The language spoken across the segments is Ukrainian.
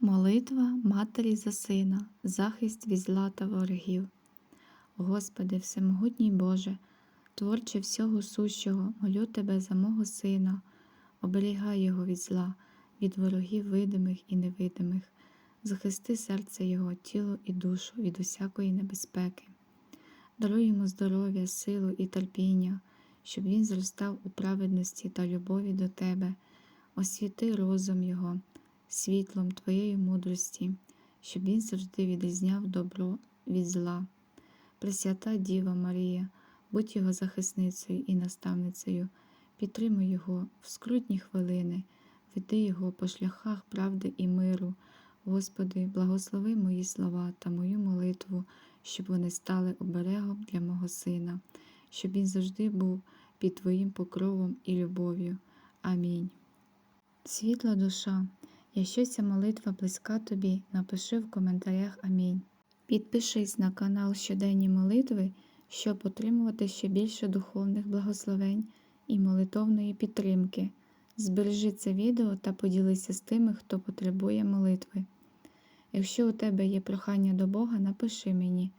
Молитва Матері за Сина, захист від зла та ворогів. Господи, Всемогутній Боже, творче всього сущого, молю Тебе за мого Сина, оберігай Його від зла, від ворогів видимих і невидимих, захисти серце Його, тіло і душу від усякої небезпеки. Даруй йому здоров'я, силу і терпіння, щоб він зростав у праведності та любові до Тебе, освіти розум Його, світлом Твоєї мудрості, щоб він завжди відрізняв добро від зла. Пресвята Діва Марія, будь його захисницею і наставницею, підтримуй його в скрутні хвилини, веди його по шляхах правди і миру. Господи, благослови мої слова та мою молитву, щоб вони стали оберегом для мого сина, щоб він завжди був під Твоїм покровом і любов'ю. Амінь. Світла душа, якщо ця молитва близька тобі, напиши в коментарях Амінь. Підпишись на канал Щоденні молитви, щоб отримувати ще більше духовних благословень і молитовної підтримки. Збережи це відео та поділися з тими, хто потребує молитви. Якщо у тебе є прохання до Бога, напиши мені,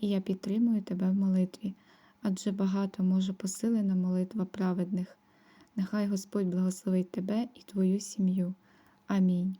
і я підтримую тебе в молитві, адже багато може посилена молитва праведних. Нехай Господь благословить тебе і твою сім'ю. Амінь.